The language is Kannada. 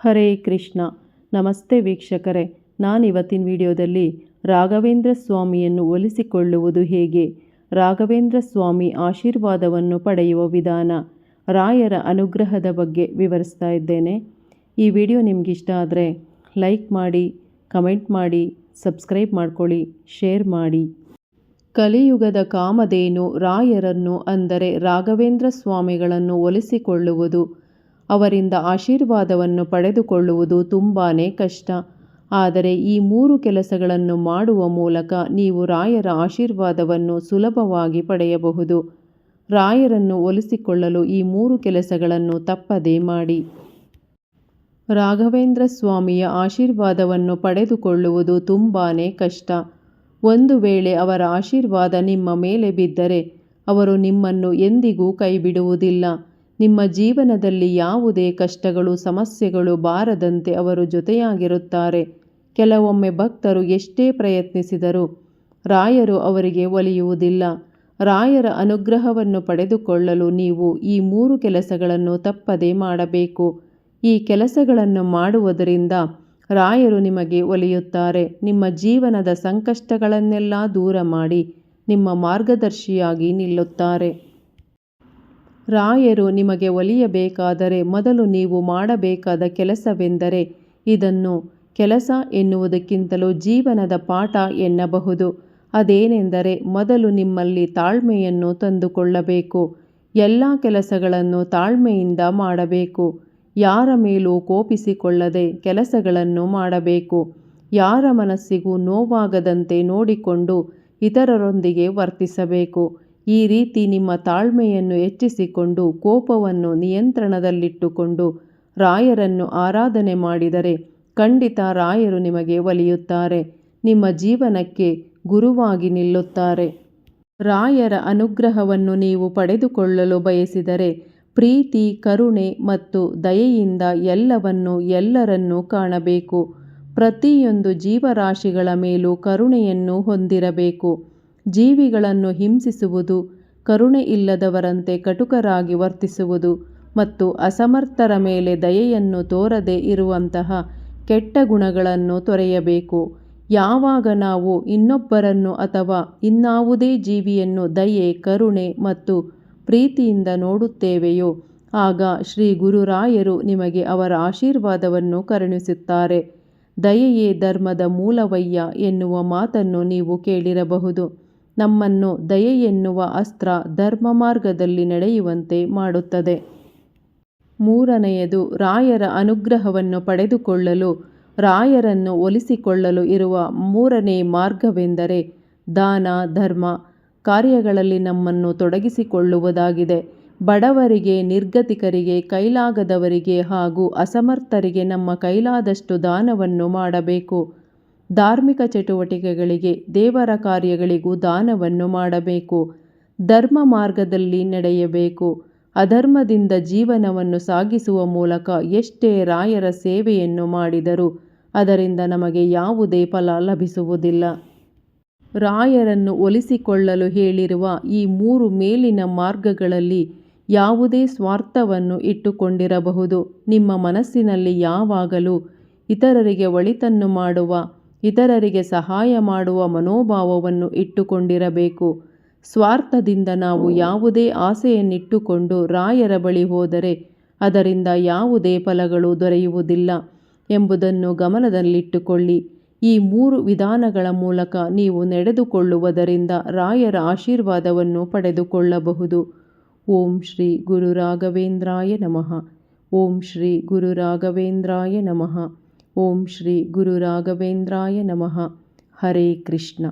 ಹರೇ ಕೃಷ್ಣ. ನಮಸ್ತೆ ವೀಕ್ಷಕರೇ. ನಾನಿವತ್ತಿನ ವಿಡಿಯೋದಲ್ಲಿ ರಾಘವೇಂದ್ರ ಸ್ವಾಮಿಯನ್ನು ಒಲಿಸಿಕೊಳ್ಳುವುದು ಹೇಗೆ? ರಾಘವೇಂದ್ರ ಸ್ವಾಮಿ ಆಶೀರ್ವಾದವನ್ನು ಪಡೆಯುವ ವಿಧಾನ ರಾಯರ ಅನುಗ್ರಹದ ಬಗ್ಗೆ ವಿವರಿಸ್ತಾ ಇದ್ದೇನೆ. ಈ ವಿಡಿಯೋ ನಿಮಗಿಷ್ಟ ಆದರೆ ಲೈಕ್ ಮಾಡಿ, ಕಮೆಂಟ್ ಮಾಡಿ, ಸಬ್ಸ್ಕ್ರೈಬ್ ಮಾಡ್ಕೊಳ್ಳಿ, ಶೇರ್ ಮಾಡಿ. ಕಲಿಯುಗದ ಕಾಮಧೇನು ರಾಯರನ್ನು ಅಂದರೆ ರಾಘವೇಂದ್ರ ಸ್ವಾಮಿಗಳನ್ನು ಒಲಿಸಿಕೊಳ್ಳುವುದು ಅವರಿಂದ ಆಶೀರ್ವಾದವನ್ನು ಪಡೆದುಕೊಳ್ಳುವುದು ತುಂಬಾ ಕಷ್ಟ. ಆದರೆ ಈ ಮೂರು ಕೆಲಸಗಳನ್ನು ಮಾಡುವ ಮೂಲಕ ನೀವು ರಾಯರ ಆಶೀರ್ವಾದವನ್ನು ಸುಲಭವಾಗಿ ಪಡೆಯಬಹುದು. ರಾಯರನ್ನು ಒಲಿಸಿಕೊಳ್ಳಲು ಈ ಮೂರು ಕೆಲಸಗಳನ್ನು ತಪ್ಪದೇ ಮಾಡಿ. ರಾಘವೇಂದ್ರ ಸ್ವಾಮಿಯ ಆಶೀರ್ವಾದವನ್ನು ಪಡೆದುಕೊಳ್ಳುವುದು ತುಂಬಾ ಕಷ್ಟ. ಒಂದು ವೇಳೆ ಅವರ ಆಶೀರ್ವಾದ ನಿಮ್ಮ ಮೇಲೆ ಬಿದ್ದರೆ, ಅವರು ನಿಮ್ಮನ್ನು ಎಂದಿಗೂ ಕೈಬಿಡುವುದಿಲ್ಲ. ನಿಮ್ಮ ಜೀವನದಲ್ಲಿ ಯಾವುದೇ ಕಷ್ಟಗಳು, ಸಮಸ್ಯೆಗಳು ಬಾರದಂತೆ ಅವರು ಜೊತೆಯಾಗಿರುತ್ತಾರೆ. ಕೆಲವೊಮ್ಮೆ ಭಕ್ತರು ಎಷ್ಟೇ ಪ್ರಯತ್ನಿಸಿದರೂ ರಾಯರು ಅವರಿಗೆ ಒಲಿಯುವುದಿಲ್ಲ. ರಾಯರ ಅನುಗ್ರಹವನ್ನು ಪಡೆದುಕೊಳ್ಳಲು ನೀವು ಈ ಮೂರು ಕೆಲಸಗಳನ್ನು ತಪ್ಪದೇ ಮಾಡಬೇಕು. ಈ ಕೆಲಸಗಳನ್ನು ಮಾಡುವುದರಿಂದ ರಾಯರು ನಿಮಗೆ ಒಲಿಯುತ್ತಾರೆ. ನಿಮ್ಮ ಜೀವನದ ಸಂಕಷ್ಟಗಳನ್ನೆಲ್ಲ ದೂರ ಮಾಡಿ ನಿಮ್ಮ ಮಾರ್ಗದರ್ಶಿಯಾಗಿ ನಿಲ್ಲುತ್ತಾರೆ. ರಾಯರು ನಿಮಗೆ ಒಲಿಯಬೇಕಾದರೆ ಮೊದಲು ನೀವು ಮಾಡಬೇಕಾದ ಕೆಲಸವೆಂದರೆ ಇದನ್ನು ಕೆಲಸ ಎನ್ನುವುದಕ್ಕಿಂತಲೂ ಜೀವನದ ಪಾಠ ಎನ್ನಬಹುದು. ಅದೇನೆಂದರೆ ಮೊದಲು ನಿಮ್ಮಲ್ಲಿ ತಾಳ್ಮೆಯನ್ನು ತಂದುಕೊಳ್ಳಬೇಕು. ಎಲ್ಲ ಕೆಲಸಗಳನ್ನು ತಾಳ್ಮೆಯಿಂದ ಮಾಡಬೇಕು. ಯಾರ ಮೇಲೂ ಕೋಪಿಸಿಕೊಳ್ಳದೆ ಕೆಲಸಗಳನ್ನು ಮಾಡಬೇಕು. ಯಾರ ಮನಸ್ಸಿಗೂ ನೋವಾಗದಂತೆ ನೋಡಿಕೊಂಡು ಇತರರೊಂದಿಗೆ ವರ್ತಿಸಬೇಕು. ಈ ರೀತಿ ನಿಮ್ಮ ತಾಳ್ಮೆಯನ್ನು ಹೆಚ್ಚಿಸಿಕೊಂಡು ಕೋಪವನ್ನು ನಿಯಂತ್ರಣದಲ್ಲಿಟ್ಟುಕೊಂಡು ರಾಯರನ್ನು ಆರಾಧನೆ ಮಾಡಿದರೆ ಖಂಡಿತ ರಾಯರು ನಿಮಗೆ ಒಲಿಯುತ್ತಾರೆ. ನಿಮ್ಮ ಜೀವನಕ್ಕೆ ಗುರುವಾಗಿ ನಿಲ್ಲುತ್ತಾರೆ. ರಾಯರ ಅನುಗ್ರಹವನ್ನು ನೀವು ಪಡೆದುಕೊಳ್ಳಲು ಬಯಸಿದರೆ ಪ್ರೀತಿ, ಕರುಣೆ ಮತ್ತು ದಯೆಯಿಂದ ಎಲ್ಲವನ್ನು ಎಲ್ಲರನ್ನೂ ಕಾಣಬೇಕು. ಪ್ರತಿಯೊಂದು ಜೀವರಾಶಿಗಳ ಮೇಲೂ ಕರುಣೆಯನ್ನು ಹೊಂದಿರಬೇಕು. ಜೀವಿಗಳನ್ನು ಹಿಂಸಿಸುವುದು, ಕರುಣೆ ಇಲ್ಲದವರಂತೆ ಕಟುಕರಾಗಿ ವರ್ತಿಸುವುದು ಮತ್ತು ಅಸಮರ್ಥರ ಮೇಲೆ ದಯೆಯನ್ನು ತೋರದೆ ಇರುವಂತಹ ಕೆಟ್ಟ ಗುಣಗಳನ್ನು ತೊರೆಯಬೇಕು. ಯಾವಾಗ ನಾವು ಇನ್ನೊಬ್ಬರನ್ನು ಅಥವಾ ಇನ್ನಾವುದೇ ಜೀವಿಯನ್ನು ದಯೆ, ಕರುಣೆ ಮತ್ತು ಪ್ರೀತಿಯಿಂದ ನೋಡುತ್ತೇವೆಯೋ, ಆಗ ಶ್ರೀ ಗುರುರಾಯರು ನಿಮಗೆ ಅವರ ಆಶೀರ್ವಾದವನ್ನು ಕರುಣಿಸುತ್ತಾರೆ. ದಯೆಯೇ ಧರ್ಮದ ಮೂಲವಯ್ಯ ಎನ್ನುವ ಮಾತನ್ನು ನೀವು ಕೇಳಿರಬಹುದು. ನಮ್ಮನ್ನು ದಯೆ ಎನ್ನುವ ಅಸ್ತ್ರ ಧರ್ಮ ಮಾರ್ಗದಲ್ಲಿ ನಡೆಯುವಂತೆ ಮಾಡುತ್ತದೆ. ಮೂರನೆಯದು, ರಾಯರ ಅನುಗ್ರಹವನ್ನು ಪಡೆದುಕೊಳ್ಳಲು, ರಾಯರನ್ನು ಒಲಿಸಿಕೊಳ್ಳಲು ಇರುವ ಮೂರನೇ ಮಾರ್ಗವೆಂದರೆ ದಾನ, ಧರ್ಮ. ಕಾರ್ಯಗಳಲ್ಲಿ ನಮ್ಮನ್ನು ತೊಡಗಿಸಿಕೊಳ್ಳುವುದಾಗಿದೆ. ಬಡವರಿಗೆ, ನಿರ್ಗತಿಕರಿಗೆ, ಕೈಲಾಗದವರಿಗೆ ಹಾಗೂ ಅಸಮರ್ಥರಿಗೆ ನಮ್ಮ ಕೈಲಾದಷ್ಟು ದಾನವನ್ನು ಮಾಡಬೇಕು. ಧಾರ್ಮಿಕ ಚಟುವಟಿಕೆಗಳಿಗೆ, ದೇವರ ಕಾರ್ಯಗಳಿಗೂ ದಾನವನ್ನು ಮಾಡಬೇಕು. ಧರ್ಮ ಮಾರ್ಗದಲ್ಲಿ ನಡೆಯಬೇಕು. ಅಧರ್ಮದಿಂದ ಜೀವನವನ್ನು ಸಾಗಿಸುವ ಮೂಲಕ ಎಷ್ಟೇ ರಾಯರ ಸೇವೆಯನ್ನು ಮಾಡಿದರೂ ಅದರಿಂದ ನಮಗೆ ಯಾವುದೇ ಫಲ ಲಭಿಸುವುದಿಲ್ಲ. ರಾಯರನ್ನು ಒಲಿಸಿಕೊಳ್ಳಲು ಹೇಳಿರುವ ಈ ಮೂರು ಮೇಲಿನ ಮಾರ್ಗಗಳಲ್ಲಿ ಯಾವುದೇ ಸ್ವಾರ್ಥವನ್ನು ಇಟ್ಟುಕೊಂಡಿರಬಹುದು. ನಿಮ್ಮ ಮನಸ್ಸಿನಲ್ಲಿ ಯಾವಾಗಲೂ ಇತರರಿಗೆ ಒಳಿತನ್ನು ಮಾಡುವ ಇತರರಿಗೆ ಸಹಾಯ ಮಾಡುವ ಮನೋಭಾವವನ್ನು ಇಟ್ಟುಕೊಂಡಿರಬೇಕು. ಸ್ವಾರ್ಥದಿಂದ ನಾವು ಯಾವುದೇ ಆಸೆಯನ್ನಿಟ್ಟುಕೊಂಡು ರಾಯರ ಬಳಿ ಹೋದರೆ ಅದರಿಂದ ಯಾವುದೇ ಫಲಗಳು ದೊರೆಯುವುದಿಲ್ಲ ಎಂಬುದನ್ನು ಗಮನದಲ್ಲಿಟ್ಟುಕೊಳ್ಳಿ. ಈ ಮೂರು ವಿಧಾನಗಳ ಮೂಲಕ ನೀವು ನಡೆದುಕೊಳ್ಳುವುದರಿಂದ ರಾಯರ ಆಶೀರ್ವಾದವನ್ನು ಪಡೆದುಕೊಳ್ಳಬಹುದು. ಓಂ ಶ್ರೀ ಗುರು ರಾಘವೇಂದ್ರಾಯ ನಮಃ. ಓಂ ಶ್ರೀ ಗುರು ರಾಘವೇಂದ್ರಾಯ ನಮಃ. ಓಂ ಶ್ರೀ ಗುರು ರಾಘವೇಂದ್ರಾಯ ನಮಃ ಹರೇ ಕೃಷ್ಣ